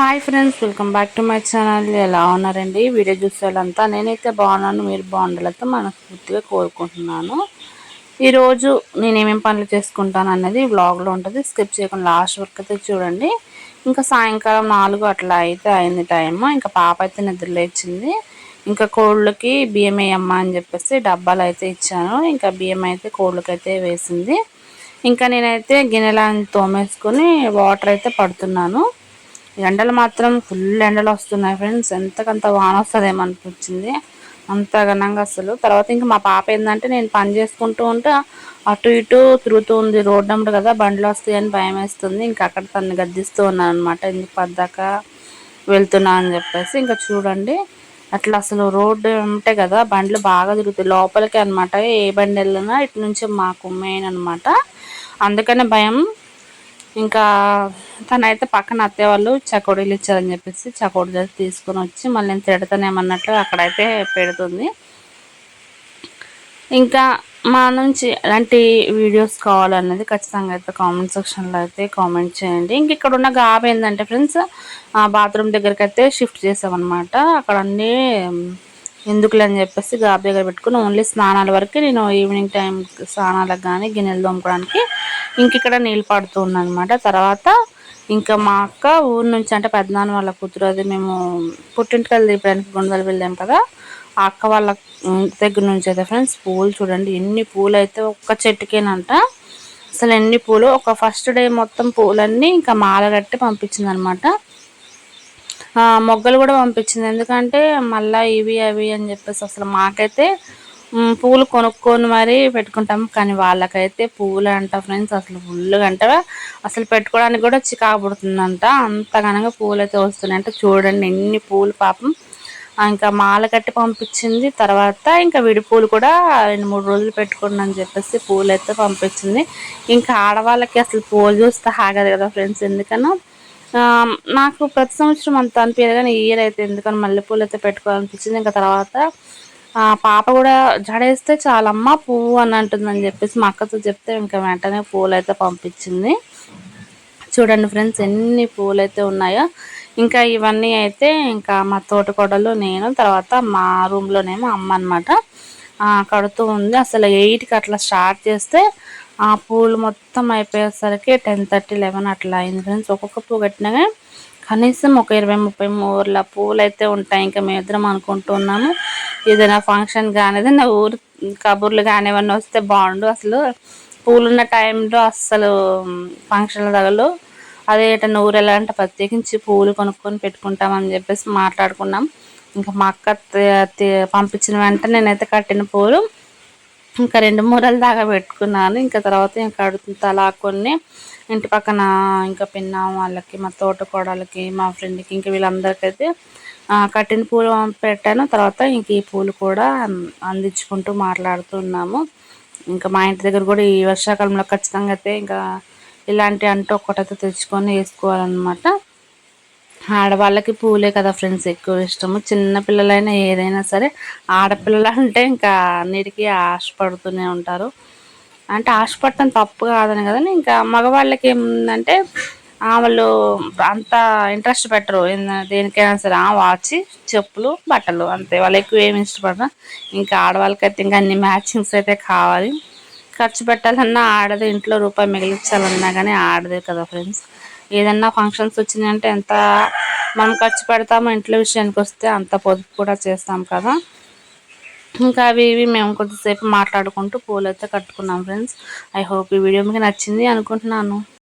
Hi friends welcome back to my channel. ఎలా ఉన్నారండి? Video చూసేవాళ్ళంతా నేనైతే బాగున్నాను. మీరు బాగుండాలతో మనస్ఫూర్తిగా కోరుకుంటున్నాను. ఈరోజు నేను ఏమేమి పనులు చేసుకుంటాను అనేది వ్లాగ్లో ఉంటుంది. స్కిప్ చేయకుండా లాస్ట్ వరకు అయితే చూడండి. ఇంకా సాయంకాలం నాలుగు అట్లా అయితే అయింది టైము. ఇంకా పాప అయితే నిద్రలేచింది ఇంకా కోళ్ళకి బియ్యం వేయమ్మ అని చెప్పేసి డబ్బాలు అయితే ఇచ్చాను. ఇంకా బియ్యం అయితే కోళ్ళకైతే వేసింది. ఇంకా నేనైతే గిన్నెలను తోమేసుకొని వాటర్ అయితే పడుతున్నాను. ఎండలు మాత్రం ఫుల్ ఎండలు వస్తున్నాయి ఫ్రెండ్స్. ఎంతకంత వాన వస్తుందేమో అనిపించింది. అంత ఘనంగా అసలు. తర్వాత ఇంకా మా పాప ఏంటంటే నేను పని చేసుకుంటూ ఉంటే అటు ఇటు తిరుగుతూ ఉంది రోడ్డు నెంబర్ కదా బండ్లు వస్తాయని భయం వేస్తుంది. ఇంకా అక్కడ తను గద్దిస్తూ ఉన్నాను అనమాట ఎందుకు పద్దాక వెళ్తున్నా అని చెప్పేసి. ఇంకా చూడండి అట్లా అసలు రోడ్డు ఉంటే కదా బండ్లు బాగా తిరుగుతాయి. లోపలికి అనమాట ఏ బండి వెళ్ళినా ఇటు నుంచి మాకు మెయిన్ అనమాట అందుకనే భయం ఇంకా తనైతే పక్కన అత్తే వాళ్ళు చకోడీలు ఇచ్చారని చెప్పేసి చకోడీ తీసుకొని వచ్చి మళ్ళీ నేను తిడతానేమన్నట్టు అక్కడైతే పెడుతుంది. ఇంకా మా నుంచి ఎలాంటి వీడియోస్ కావాలన్నది ఖచ్చితంగా అయితే కామెంట్ సెక్షన్లో అయితే కామెంట్ చేయండి. ఇంక ఇక్కడ ఉన్న గాబ ఏంటంటే ఫ్రెండ్స్ బాత్రూమ్ దగ్గరికి అయితే షిఫ్ట్ చేసామన్నమాట. అక్కడ అన్నీ ఎందుకులని చెప్పేసి గాబు దగ్గర పెట్టుకుని ఓన్లీ స్నానాల వరకు నేను ఈవినింగ్ టైం స్నానాలకు కానీ గిన్నెలు తోముకోవడానికి ఇంక ఇక్కడ నీళ్ళు పడుతూ అనమాట తర్వాత ఇంకా మా అక్క ఊరు నుంచి అంటే పెద్దనాన్న వాళ్ళ కూతురు అది మేము పుట్టింటికల్ దీపడానికి గుండెలు వెళ్ళాం కదా. ఆ అక్క వాళ్ళ దగ్గర నుంచి అయితే ఫ్రెండ్స్ పూలు చూడండి ఎన్ని పూలు అయితే ఒక్క చెట్టుకేనంట. అసలు ఎన్ని పూలు ఒక ఫస్ట్ డే మొత్తం పూలన్నీ ఇంకా మాల కట్టి పంపించింది అనమాట మొగ్గలు కూడా పంపించింది. ఎందుకంటే మళ్ళీ ఇవి అవి అని చెప్పేసి అసలు మాకైతే పూలు కొనుక్కొని మరీ పెట్టుకుంటాం. కానీ వాళ్ళకైతే పువ్వులు అంట ఫ్రెండ్స్ అసలు ఫుల్గా అంట అసలు పెట్టుకోవడానికి కూడా చికాకు పుడుతుందంట. అంత ఘనంగా అయితే వస్తున్నాయి అంటే చూడండి ఎన్ని పూలు పాపం. ఇంకా మాల కట్టి పంపించింది. తర్వాత ఇంకా విడి పూలు కూడా రెండు మూడు రోజులు పెట్టుకోండి అని చెప్పేసి పూలు అయితే పంపించింది. ఇంకా ఆడవాళ్ళకి అసలు పూలు చూస్తే ఆగదు కదా ఫ్రెండ్స్. ఎందుకన్నా నాకు ప్రతి సంవత్సరం అంత అనిపించదు కానీ ఇయర్ అయితే ఎందుకని మల్లెపూలు అయితే పెట్టుకోవాలనిపించింది ఇంకా తర్వాత పాప కూడా జడేస్తే చాలమ్మ పువ్వు అని అంటుందని చెప్పేసి మా అక్కతో చెప్తే ఇంకా వెంటనే పువ్వులు అయితే పంపించింది. చూడండి ఫ్రెండ్స్ ఎన్ని పువ్వులు అయితే ఉన్నాయో. ఇంకా ఇవన్నీ అయితే ఇంకా మా తోటకోడలు నేను తర్వాత మా రూమ్లోనేమో అమ్మ అనమాట కడుతూ ఉంది. అసలు ఎయిట్కి అట్లా స్టార్ట్ చేస్తే ఆ పూలు మొత్తం అయిపోయేసరికి టెన్ థర్టీ లెవెన్ అట్లా అయింది ఫ్రెండ్స్. ఒక్కొక్క పువ్వు కట్టినాగా కనీసం ఒక ఇరవై ముప్పై మూర్ల పూలు అయితే ఉంటాయి. ఇంకా మేము ఇద్దరం అనుకుంటున్నాము ఏదైనా ఫంక్షన్ కానీ ఏదైనా ఊరు కబుర్లు కానీ ఏమన్నా వస్తే బాగుండు. అసలు పూలున్న టైంలో అస్సలు ఫంక్షన్ల తగలు అదే ఏటన్నా ఊరు వెళ్ళాలంటే ప్రత్యేకించి పూలు కొనుక్కొని పెట్టుకుంటామని చెప్పేసి మాట్లాడుకున్నాం. ఇంకా మా అక్క పంపించిన వెంటనే నేనైతే కట్టిన పూలు ఇంకా రెండు మూరల దాకా పెట్టుకున్నాను. ఇంకా తర్వాత ఇంకా అడుగుతుంది అలా కొన్ని ఇంటి పక్కన ఇంకా పిన్న వాళ్ళకి మా తోట కోడలకి మా ఫ్రెండ్కి ఇంకా వీళ్ళందరికైతే కట్టిన పూలు పెట్టాను. తర్వాత ఇంక ఈ పూలు కూడా అందించుకుంటూ మాట్లాడుతున్నాము ఇంకా మా ఇంటి దగ్గర కూడా ఈ వర్షాకాలంలో ఖచ్చితంగా అయితే ఇంకా ఇలాంటి అంటూ ఒకటైతే తెచ్చుకొని వేసుకోవాలన్నమాట. ఆడవాళ్ళకి పూలే కదా ఫ్రెండ్స్ ఎక్కువ ఇష్టము. చిన్న పిల్లలైనా ఏదైనా సరే ఆడపిల్లలు అంటే ఇంకా అన్నిటికీ ఆశపడుతూనే ఉంటారు. అంటే ఆశపడటం తప్పు కాదని కదా ఇంకా మగవాళ్ళకి ఏముందంటే వాళ్ళు అంత ఇంట్రెస్ట్ పెట్టరు. దేనికైనా సరే వాచ్ చెప్పులు బట్టలు అంతే. వాళ్ళు ఎక్కువ ఏమి ఇష్టపడరు. ఇంకా ఆడవాళ్ళకైతే ఇంకా అన్ని మ్యాచింగ్స్ అయితే కావాలి. ఖర్చు పెట్టాలన్నా ఆడదు ఇంట్లో రూపాయి మిగిలించాలన్నా కానీ ఆడదే కదా ఫ్రెండ్స్. ఏదన్నా ఫంక్షన్స్ వచ్చినాయంటే ఎంత మనం ఖర్చు పెడతామో ఇంట్లో విషయానికి వస్తే అంత పొదుపు కూడా చేస్తాం కదా. ఇంకా అవి ఇవి మేము కొద్దిసేపు మాట్లాడుకుంటూ పూలు అయితే కట్టుకున్నాం ఫ్రెండ్స్ ఐ హోప్ ఈ వీడియో మీకు నచ్చింది అనుకుంటున్నాను.